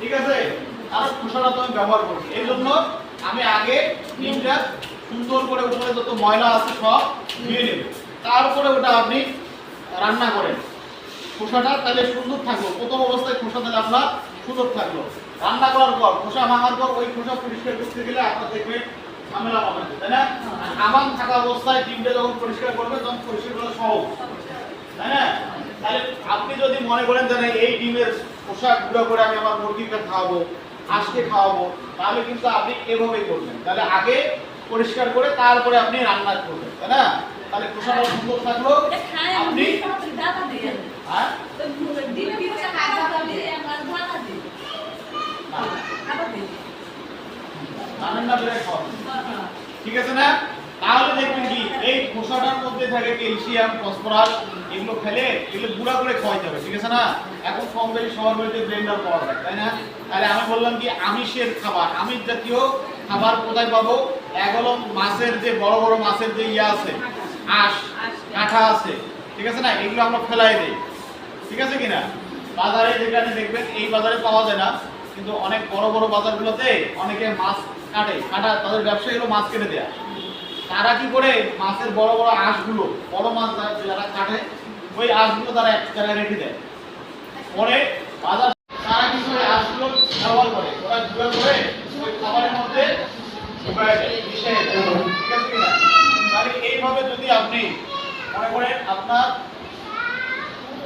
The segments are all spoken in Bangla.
ঠিক আছে? আর খোসাটা তো আমি ব্যবহার করব। এই জন্য আমি আগে ডিমটা সুন্দর করে উপরে যত ময়লা আছে সব ধুয়ে নেব। তারপরে ওটা আপনি রান্না করেন। খোসাটা তাহলে সুন্দর থাকল। প্রথম অবস্থায় খোসা তাহলে আপনার সুন্দর থাকল। রান্না করার পর খোসা ভাঙার পর ওই খোসা পরিষ্কার করতে গেলে আপনার দেখবেন ঝামেলা হবে তাই না? আমান থাকা অবস্থায় ডিমটা যখন পরিষ্কার করবে, তখন পরিষ্কার করা সহজ। তাই না? তাহলে আপনি যদি মনে করেন যে এই ডিমের খোসা গুঁড়ো করে আমি আমার মুরগিকে খাওয়াবো হাঁসকে খাওয়াবো তাহলে কিন্তু আপনি এভাবেই করবেন। তাহলে আগে পরিষ্কার করে তারপরে আপনি রান্না করবেন তাই না? তাহলে খোসাটা সুন্দর থাকল। আপনি হ্যাঁ? খাওয়াবেন ঠিক আছে না? তাহলে দেখবেন এই খোসাটার মধ্যে থাকে ক্যালসিয়াম, ফসফরাস, এগুলো খেলে এগুলো গুঁড়া করে খাওয়াইতে হবে, ঠিক আছে না? এখন কম বেশি সবার বাড়িতে ব্লেন্ডার পাওয়া যায়, তাই না? তাহলে আমি বললাম কি, আমিষের খাবার, আমিষ জাতীয় খাবার কোথায় পাবো? এক হলো মাছের যে, বড় বড় মাছের যে ইয়ে আছে আঁশ কাঁঠা আছে, ঠিক আছে না? এগুলো আমরা ফেলাই দিই, ঠিক আছে কিনা? বাজারে যেখানে দেখবেন, এই বাজারে পাওয়া যায় না, কিন্তু অনেক বড় বড় বাজারগুলোতে অনেকে মাছ কাটে, কাটা, তাদের ব্যবসা হলো মাছ কেটে দেয়া। তারা কি করে? মাছের বড় বড় আঁশগুলো বড় মাছ যারা কাটে ওই আঁশগুলো তারা এক জায়গায় রেখে দেয়। পরে বাজার তারা কি করে? আঁশগুলো ব্যবহার করে। ওরা গুঁড়ো করে ওই খাবারের মধ্যে তাহলে এইভাবে যদি আপনি মনে করেন আপনার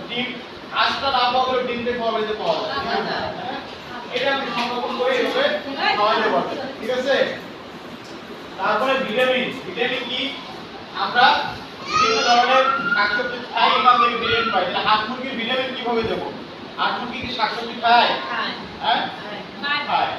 ডিম আঁশটা না পাওয়া গেলে ডিম দিয়ে খাওয়া বাড়িতে পাওয়া যায়? হ্যাঁ? এটা আপনি সংরক্ষণ করে এইভাবে খাওয়াইতে পারবেন। ঠিক আছে? তারপরে ভিটামিন। ভিটামিন কি? আমরা বিভিন্ন ধরনের শাকসবজি খাই এখান থেকে ভিটামিন পাই। তাহলে হাঁস মুরগির ভিটামিন কীভাবে দেবো? হাঁস মুরগি কি শাকসবজি খায়? হ্যাঁ? খায়।